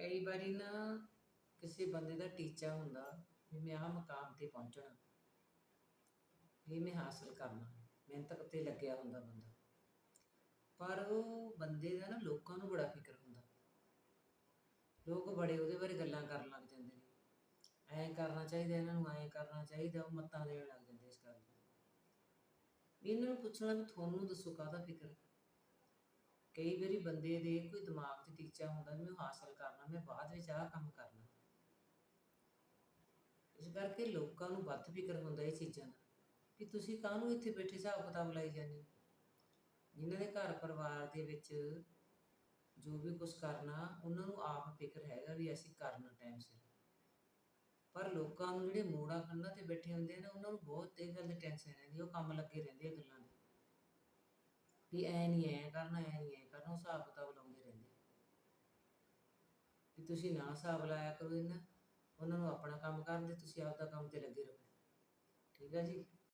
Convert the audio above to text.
ਕਈ ਵਾਰੀ ਨਾ ਕਿਸੇ ਬੰਦੇ ਦਾ ਟੀਚਾ ਹੁੰਦਾ ਵੀ ਮੈਂ ਆਹ ਮਕਾਮ ਤੇ ਪਹੁੰਚਣਾ, ਵੀ ਮੈਂ ਹਾਸਲ ਕਰਨਾ, ਮਿਹਨਤ ਤੇ ਲੱਗਿਆ ਹੁੰਦਾ ਬੰਦਾ। ਪਰ ਉਹ ਬੰਦੇ ਦਾ ਨਾ ਲੋਕਾਂ ਨੂੰ ਬੜਾ ਫਿਕਰ ਹੁੰਦਾ। ਲੋਕ ਬੜੇ ਉਹਦੇ ਬਾਰੇ ਗੱਲਾਂ ਕਰਨ ਲੱਗ ਜਾਂਦੇ ਨੇ। ਐਂ ਕਰਨਾ ਚਾਹੀਦਾ, ਇਹਨਾਂ ਨੂੰ ਐਂ ਕਰਨਾ ਚਾਹੀਦਾ, ਉਹ ਮੱਤਾਂ ਦੇਣ ਲੱਗ ਜਾਂਦੇ ਇਸ ਗੱਲ ਦੀਆਂ ਵੀ ਇਹਨਾਂ ਨੂੰ ਪੁੱਛਣਾ ਵੀ ਤੁਹਾਨੂੰ ਦੱਸੋ ਕਾਹਦਾ ਫਿਕਰ ਹੈ? ਕਈ ਵਾਰੀ ਬੰਦੇ ਦੇ ਕੋਈ ਦਿਮਾਗ 'ਚ ਟੀਚਾ ਹੁੰਦਾ ਵੀ ਮੈਂ ਹਾਸਲ ਕਰਨਾ, ਮੈਂ ਬਾਅਦ ਵਿੱਚ ਆਹ ਕੰਮ ਕਰਨਾ। ਇਸ ਕਰਕੇ ਲੋਕਾਂ ਨੂੰ ਵੱਧ ਫਿਕਰ ਹੁੰਦਾ ਇਹ ਚੀਜ਼ਾਂ ਦਾ ਕਿ ਤੁਸੀਂ ਕਾਹਨੂੰ ਇੱਥੇ ਬੈਠੇ ਹਿਸਾਬ ਕਿਤਾਬ ਲਾਈ ਜਾਂਦੇ ਜਿਨ੍ਹਾਂ ਦੇ ਘਰ ਪਰਿਵਾਰ ਦੇ ਵਿੱਚ ਜੋ ਵੀ ਕੁਝ ਕਰਨਾ, ਉਹਨਾਂ ਨੂੰ ਆਪ ਫਿਕਰ ਹੈਗਾ ਵੀ ਅਸੀਂ ਕਰਨਾ ਟਾਈਮ ਸਿਰ। ਪਰ ਲੋਕਾਂ ਨੂੰ ਜਿਹੜੇ ਮੋੜਾ ਕੰਨਾਂ ਤੇ ਬੈਠੇ ਹੁੰਦੇ ਨੇ, ਉਹਨਾਂ ਨੂੰ ਬਹੁਤ ਇਹ ਗੱਲ ਦੀ ਟੈਨਸ਼ਨ ਰਹਿੰਦੀ ਉਹ ਕੰਮ ਲੱਗੇ ਰਹਿੰਦੇ ਆ ਗੱਲਾਂ ਦੇ। ਵੀ ਐ ਨਹੀਂ ਐ ਕਰਨਾ, ਐ ਨਹੀਂ ਐ ਕਰਨਾ, ਉਹ ਹਿਸਾਬ ਕਿਤਾਬ ਲਾਉਂਦੇ ਰਹਿੰਦੇ ਵੀ ਤੁਸੀਂ ਨਾ ਹਿਸਾਬ ਲਾਇਆ ਕਰੋ ਇਹਨਾਂ ਉਹਨਾਂ ਨੂੰ ਆਪਣਾ ਕੰਮ ਕਰਨ ਦੇ, ਤੁਸੀਂ ਆਪਦਾ ਕੰਮ ਤੇ ਲੱਗੇ ਰਹੋ। ਠੀਕ ਹੈ ਜੀ?